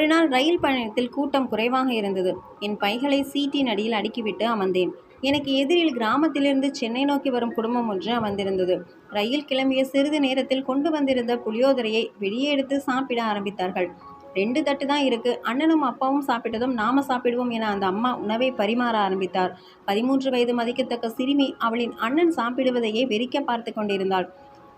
ஒரு நாள் ரயில் பயணத்தில் கூட்டம் குறைவாக இருந்தது. என் பைகளை சீட்டின் அடியில் அடுக்கிவிட்டு அமர்ந்தேன். எனக்கு எதிரில் கிராமத்திலிருந்து சென்னை நோக்கி வரும் குடும்பம் ஒன்று அமர்ந்திருந்தது. ரயில் கிளம்பிய சிறிது நேரத்தில் கொண்டு வந்திருந்த புளியோதரையை வெளியே எடுத்து சாப்பிட ஆரம்பித்தார்கள். ரெண்டு தட்டு தான் இருக்கு. அண்ணனும் அப்பாவும் சாப்பிட்டதும் நாம சாப்பிடுவோம் என அந்த அம்மா உணவை பரிமாற ஆரம்பித்தார். பதிமூன்று வயது மதிக்கத்தக்க சிறுமி அவளின் அண்ணன் சாப்பிடுவதையே வெறிக்க பார்த்து கொண்டிருந்தாள்.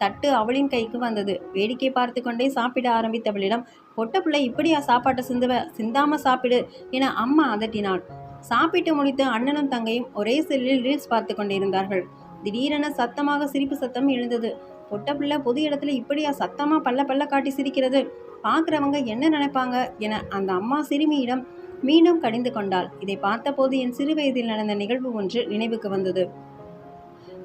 தட்டு அவளின் கைக்கு வந்தது. வேடிக்கை பார்த்து கொண்டே சாப்பிட ஆரம்பித்தவளிடம் பொட்ட பிள்ளை இப்படியா சாப்பாட்டை சிந்துவ? சிந்தாம சாப்பிடு என அம்மா அதட்டினாள். சாப்பிட்டு முடித்து அண்ணனும் தங்கையும் ஒரே செல்லில் ரீல்ஸ் பார்த்து கொண்டிருந்தார்கள். திடீரென சத்தமாக சிரிப்பு சத்தம் எழுந்தது. பொட்ட பிள்ளை பொது இடத்துல இப்படியா சத்தமா பல்ல பல்ல காட்டி சிரிக்கிறது? பார்க்குறவங்க என்ன நினைப்பாங்க? என அந்த அம்மா சிறுமியிடம் மீண்டும் கடிந்து கொண்டாள். இதை பார்த்தபோது என் சிறு வயதில் நடந்த நிகழ்வு ஒன்று நினைவுக்கு வந்தது.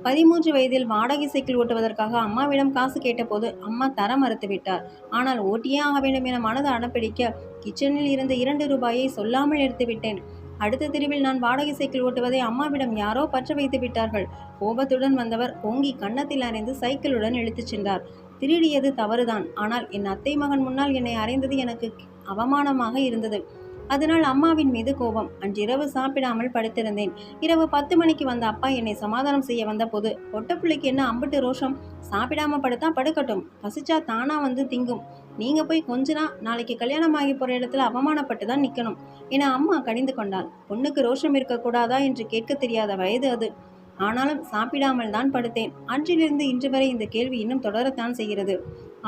பதிமூன்று வயதில் வாடகை சைக்கிள் ஓட்டுவதற்காக அம்மாவிடம் காசு கேட்டபோது அம்மா தர மறுத்து விட்டார் ஆனால் ஓட்டியே ஆக வேண்டும் என மனது அடம்பிடிக்க கிச்சனில் இருந்த இரண்டு ரூபாயை சொல்லாமல் எடுத்துவிட்டேன். அடுத்த தெருவில் நான் வாடகை சைக்கிள் ஓட்டுவதை அம்மாவிடம் யாரோ பற்ற வைத்து விட்டார்கள். கோபத்துடன் வந்தவர் ஓங்கி கன்னத்தில் அறைந்து சைக்கிளுடன் இழுத்துச் சென்றார். திருடியது தவறுதான். ஆனால் என் அத்தை மகன் முன்னால் என்னை அறைந்தது எனக்கு அவமானமாக இருந்தது. அதனால் அம்மாவின் மீது கோபம். அன்றிரவு சாப்பிடாமல் படுத்திருந்தேன். இரவு பத்து மணிக்கு வந்த அப்பா என்னை சமாதானம் செய்ய வந்த போது பிள்ளைக்கு என்ன அம்பிட்டு ரோஷம்? சாப்பிடாம படுத்தா படுக்கட்டும். பசிச்சா தானா வந்து திங்கும். நீங்க போய் கொஞ்ச நாள் நாளைக்கு கல்யாணம் ஆகி போற இடத்துல அவமானப்பட்டு தான் நிக்கணும். என அம்மா கடிந்து கொண்டாள். பொண்ணுக்கு ரோஷம் இருக்கக்கூடாதா? என்று கேட்க தெரியாத வயது அது. ஆனாலும் சாப்பிடாமல் தான் படுத்தேன். அன்றிலிருந்து இன்று வரை இந்த கேள்வி இன்னும் தொடரத்தான் செய்கிறது.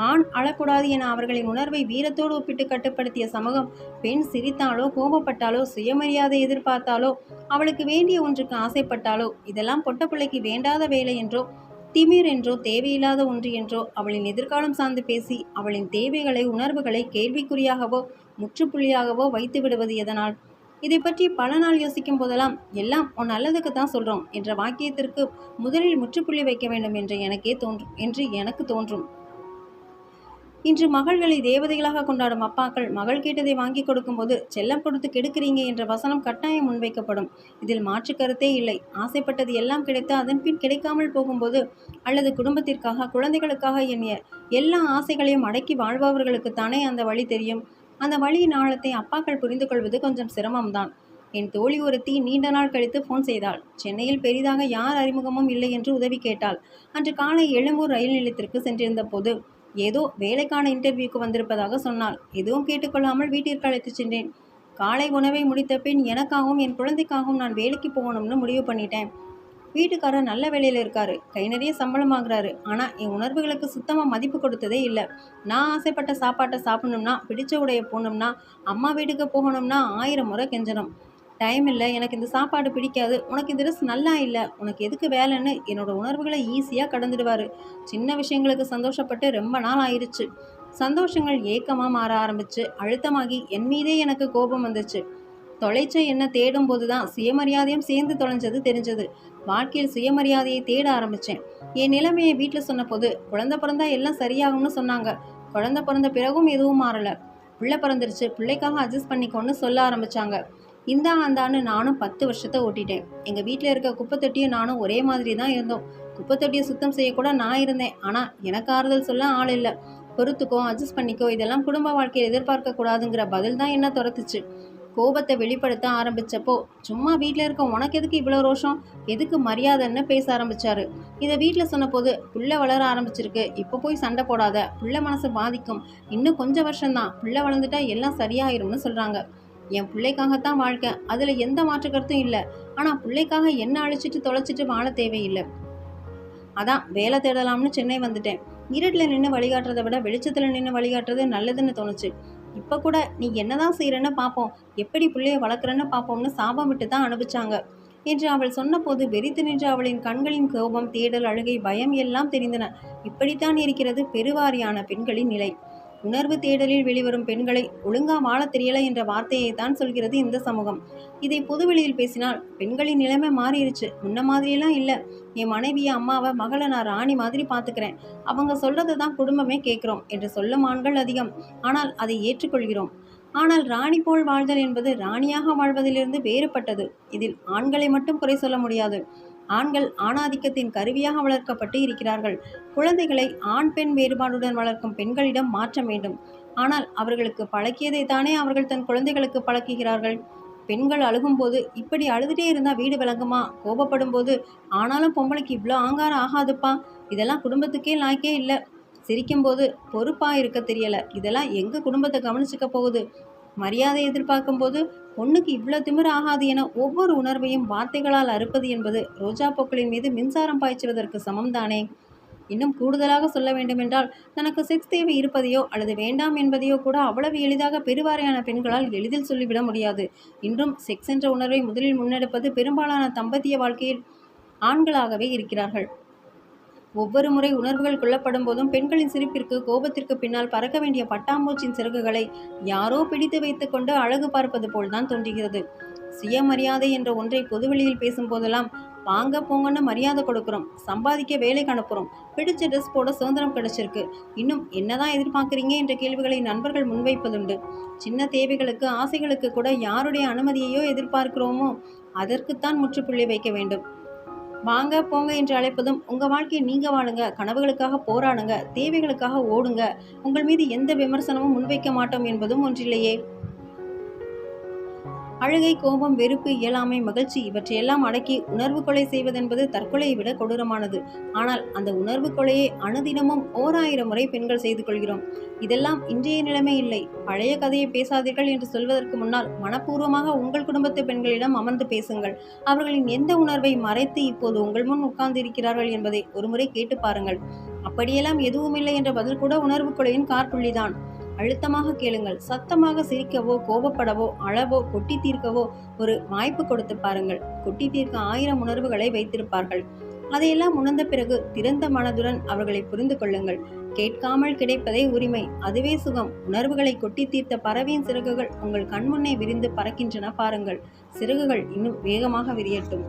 ஆண் அழக்கூடாது என அவர்களின் உணர்வை வீரத்தோடு ஒப்பிட்டு கட்டுப்படுத்திய சமூகம் பெண் சிரித்தாலோ கோபப்பட்டாலோ சுயமரியாதை எதிர்பார்த்தாலோ அவளுக்கு வேண்டிய ஒன்றுக்கு ஆசைப்பட்டாலோ இதெல்லாம் பொட்ட பிள்ளைக்கு வேண்டாத வேலை என்றோ திமிர் என்றோ தேவையில்லாத ஒன்று என்றோ அவளின் எதிர்காலம் சார்ந்து பேசி அவளின் தேவைகளை உணர்வுகளை கேள்விக்குறியாகவோ முற்றுப்புள்ளியாகவோ வைத்து விடுவது எதனால்? இதை பற்றி பல நாள் யோசிக்கும் போதெல்லாம் எல்லாம் உன் நல்லதுக்கு தான் சொல்கிறோம் என்ற வாக்கியத்திற்கு முதலில் முற்றுப்புள்ளி வைக்க வேண்டும் என்று எனக்கே தோன்றும் என்று எனக்கு தோன்றும். இன்று மகள்களை தேவதைகளாக கொண்டாடும் அப்பாக்கள் மகள் கேட்டதை வாங்கி கொடுக்கும்போது செல்லம் கொடுத்து கெடுக்கிறீங்க என்ற வசனம் கட்டாயம் முன்வைக்கப்படும். இதில் மாற்று கருத்தே இல்லை. ஆசைப்பட்டது எல்லாம் கிடைத்து அதன் பின் கிடைக்காமல் போகும்போது அல்லது குடும்பத்திற்காக குழந்தைகளுக்காக எண்ணிய எல்லா ஆசைகளையும் அடக்கி வாழ்பவர்களுக்கு தானே அந்த வழி தெரியும்? அந்த வழியின் ஆழத்தை அப்பாக்கள் புரிந்து கொள்வது கொஞ்சம் சிரமம்தான். என் தோழி ஒருத்தி நீண்ட நாள் கழித்து ஃபோன் செய்தாள். சென்னையில் பெரிதாக யார் அறிமுகமும் இல்லை என்று உதவி கேட்டாள். அன்று காலை எழும்பூர் ரயில் நிலையத்திற்கு சென்றிருந்த போது ஏதோ வேலைக்கான இன்டர்வியூக்கு வந்திருப்பதாக சொன்னாள். எதுவும் கேட்டுக்கொள்ளாமல் வீட்டிற்கு அழைத்துச் சென்றேன். காலை உணவை முடித்த பின் எனக்காகவும் என் குழந்தைக்காகவும் நான் வேலைக்கு போகணும்னு முடிவு பண்ணிட்டேன். வீட்டுக்காரர் நல்ல வேலையில் இருக்காரு. கை நிறைய சம்பளம் ஆகுறாரு ஆனால் என் உணர்வுகளுக்கு சுத்தமாக மதிப்பு கொடுத்ததே இல்லை. நான் ஆசைப்பட்ட சாப்பாட்டை சாப்பிடணும்னா பிடிச்ச உடைய போகணும்னா அம்மா வீட்டுக்கு போகணும்னா ஆயிரம் முறை கெஞ்சணும். டைம் இல்லை எனக்கு இந்த சாப்பாடு பிடிக்காது. உனக்கு இந்த ட்ரெஸ் நல்லா இல்லை. உனக்கு எதுக்கு வேலைன்னு என்னோட உணர்வுகளை ஈஸியாக கடந்துடுவார். சின்ன விஷயங்களுக்கு சந்தோஷப்பட்டு ரொம்ப நாள் ஆயிடுச்சு சந்தோஷங்கள் ஏக்கமாக மாற ஆரம்பிச்சு அழுத்தமாகி என் மீதே எனக்கு கோபம் வந்துச்சு. தொலைச்ச என்ன தேடும் போது தான் சுயமரியாதையும் சேர்ந்து தொலைஞ்சது தெரிஞ்சது. வாழ்க்கையில் சுயமரியாதையை தேட ஆரம்பித்தேன் என் நிலைமையை வீட்டில் சொன்னபோது குழந்தை பிறந்தா எல்லாம் சரியாகும்னு சொன்னாங்க. குழந்தை பிறந்த பிறகும் எதுவும் மாறலை. பிள்ளை பிறந்துருச்சு பிள்ளைக்காக அட்ஜஸ்ட் பண்ணிக்கோன்னு சொல்ல ஆரம்பித்தாங்க இந்த ஆண்டான்னு நானும் பத்து வருஷத்தை ஓட்டிட்டேன். எங்கள் வீட்டில் இருக்க குப்பைத்தொட்டியும் நானும் ஒரே மாதிரி தான் இருந்தோம். குப்பைத்தொட்டியை சுத்தம் செய்யக்கூட நான் இருந்தேன். ஆனால் எனக்கு ஆறுதல் சொல்ல ஆள் இல்லை. பொறுத்துக்கோ அட்ஜஸ்ட் பண்ணிக்கோ இதெல்லாம் குடும்ப வாழ்க்கையை எதிர்பார்க்க கூடாதுங்கிற பதில் தான் என்ன துரத்துச்சு. கோபத்தை வெளிப்படுத்த ஆரம்பித்தப்போ சும்மா வீட்டில் இருக்க உனக்கு எதுக்கு இவ்வளோ ரோஷம்? எதுக்கு மரியாதைன்னு பேச ஆரம்பிச்சாரு. இதை வீட்டில் சொன்னபோது புள்ள வளர ஆரம்பிச்சிருக்கு. இப்போ போய் சண்டை போடாத. புள்ள மனசு பாதிக்கும். இன்னும் கொஞ்சம் வருஷம்தான். புள்ள வளர்ந்துட்டா எல்லாம் சரியாயிரும்னு சொல்கிறாங்க என் பிள்ளைக்காகத்தான் வாழ்க்கை. அதில் எந்த மாற்று கருத்தும் இல்லை. ஆனால் பிள்ளைக்காக என்ன அழிச்சிட்டு தொலைச்சிட்டு வாழ தேவையில்லை. அதான் வேலை தேடலாம்னு சென்னை வந்துட்டேன். இருட்டில் நின்று வழிகாட்டுறதை விட வெளிச்சத்தில் நின்று வழிகாட்டுறது நல்லதுன்னு தோணுச்சு. இப்போ கூட நீ என்னதான் செய்கிறன்னு பார்ப்போம் எப்படி பிள்ளைய வளர்க்குறன்னு பார்ப்போம்னு சாபம் விட்டு தான் அனுப்பிச்சாங்க என்று அவள் சொன்னபோது வெறித்து நின்ற அவளின் கண்களின் கோபம் தேடல் அழுகை பயம் எல்லாம் தெரிந்தன. இப்படித்தான் இருக்கிறது பெருவாரியான பெண்களின் நிலை. உணர்வு தேடலில் வெளிவரும் பெண்களை ஒழுங்கா வாழ தெரியல என்ற வார்த்தையை தான் சொல்கிறது இந்த சமூகம். இதை பொதுவெளியில் பேசினால் பெண்களின் நிலைமை மாறிடுச்சு. முன்ன மாதிரியெல்லாம் இல்லை. என் மனைவியை அம்மாவை மகளை நான் ராணி மாதிரி பார்த்துக்கிறேன். அவங்க சொல்றதை தான் குடும்பமே கேட்குறோம் என்று சொல்லும் ஆண்கள் அதிகம். ஆனால் அதை ஏற்றுக்கொள்கிறோம். ஆனால் ராணி போல் வாழ்தல் என்பது ராணியாக வாழ்வதிலிருந்து வேறுபட்டது. இதில் ஆண்களை மட்டும் குறை சொல்ல முடியாது. ஆண்கள் ஆணாதிக்கத்தின் கருவியாக வளர்க்கப்பட்டு இருக்கிறார்கள். குழந்தைகளை ஆண் பெண் வேறுபாடுடன் வளர்க்கும் பெண்களிடம் மாற்ற வேண்டும். ஆனால் அவர்களுக்கு பழக்கியதை தானே அவர்கள் தன் குழந்தைகளுக்கு பழக்குகிறார்கள்? பெண்கள் அழுகும்போது இப்படி அழுதுகிட்டே இருந்தால் வீடு விளங்குமா? கோபப்படும் போது ஆனாலும் பொம்பளைக்கு இவ்வளோ ஆங்காரம் ஆகாதுப்பா. இதெல்லாம் குடும்பத்துக்கே லாய்க்கே இல்லை சிரிக்கும்போது பொறுப்பாக இருக்க தெரியலை. இதெல்லாம் எங்கள் குடும்பத்தை கவனிச்சுக்க போகுது? மரியாதை எதிர்பார்க்கும் போது பொண்ணுக்கு இவ்வளோ திமிர் ஆகாது என ஒவ்வொரு உணர்வையும் வார்த்தைகளால் அறுப்பது என்பது ரோஜா பூக்களின் மீது மின்சாரம் பாய்ச்சுவதற்கு சமம்தானே? இன்னும் கூடுதலாக சொல்ல வேண்டுமென்றால் தனக்கு செக்ஸ் தேவை இருப்பதையோ அல்லது வேண்டாம் என்பதையோ கூட அவ்வளவு எளிதாக பெருவாரையான பெண்களால் எளிதில் சொல்லிவிட முடியாது. இன்றும் செக்ஸ் என்ற உணர்வை முதலில் முன்னெடுப்பது பெரும்பாலான தம்பத்திய வாழ்க்கையில் ஆண்களாகவே இருக்கிறார்கள். ஒவ்வொரு முறை உணர்வுகள் கொள்ளப்படும் போதும் பெண்களின் சிரிப்பிற்கு கோபத்திற்கு பின்னால் பறக்க வேண்டிய பட்டாம்பூச்சின் சிறகுகளை யாரோ பிடித்து வைத்துக்கொண்டு அழகு பார்ப்பது போல்தான் தோன்றுகிறது. சுயமரியாதை என்ற ஒன்றை பொதுவெளியில் பேசும்போதெல்லாம் வாங்க போங்கன்னு மரியாதை கொடுக்குறோம் சம்பாதிக்க வேலைக்கு அனுப்புகிறோம் பிடிச்ச ட்ரெஸ் போட சுதந்திரம் கிடைச்சிருக்கு இன்னும் என்னதான் எதிர்பார்க்குறீங்க? என்ற கேள்விகளை நண்பர்கள் முன்வைப்பதுண்டு. சின்ன தேவைகளுக்கு ஆசைகளுக்கு கூட யாருடைய அனுமதியையோ எதிர்பார்க்கிறோமோ அதற்குத்தான் முற்றுப்புள்ளி வைக்க வேண்டும். வாங்க போங்க என்று அழைப்பதும் உங்கள் வாழ்க்கையை நீங்கள் வாழுங்க கனவுகளுக்காக போராடுங்க தேவைகளுக்காக ஓடுங்க. உங்கள் மீது எந்த விமர்சனமும் முன்வைக்க மாட்டோம் என்பதும் ஒன்றில்லையே. அழுகை கோபம் வெறுப்பு இயலாமை மகிழ்ச்சி இவற்றையெல்லாம் அடக்கி உணர்வு கொலை செய்வதென்பது தற்கொலையை விட கொடூரமானது. ஆனால் அந்த உணர்வு கொலையை அணுதினமும் ஓர் ஆயிரம் முறை பெண்கள் செய்து கொள்கிறோம். இதெல்லாம் இன்றைய நிலைமை இல்லை. பழைய கதையை பேசாதீர்கள் என்று சொல்வதற்கு முன்னால் மனப்பூர்வமாக உங்கள் குடும்பத்து பெண்களிடம் அமர்ந்து பேசுங்கள். அவர்களின் எந்த உணர்வை மறைத்து இப்போது உங்கள் முன் உட்கார்ந்து இருக்கிறார்கள் என்பதை ஒருமுறை கேட்டு பாருங்கள். அப்படியெல்லாம் எதுவும் இல்லை என்ற பதில் கூட உணர்வு கொலையின் கார்புள்ளிதான் அழுத்தமாக கேளுங்கள். சத்தமாக சிரிக்கவோ கோபப்படவோ அளவோ கொட்டி தீர்க்கவோ ஒரு வாய்ப்பு கொடுத்து பாருங்கள். கொட்டி தீர்க்க ஆயிரம் உணர்வுகளை வைத்திருப்பார்கள். அதையெல்லாம் உணர்ந்த பிறகு திறந்த மனதுடன் அவர்களை புரிந்து கொள்ளுங்கள். கேட்காமல் கிடைப்பதே உரிமை. அதுவே சுகம். உணர்வுகளை கொட்டி தீர்த்த பறவையின் சிறகுகள் உங்கள் கண்முன்னே விரிந்து பறக்கின்றன பாருங்கள். சிறகுகள் இன்னும் வேகமாக விரியட்டும்.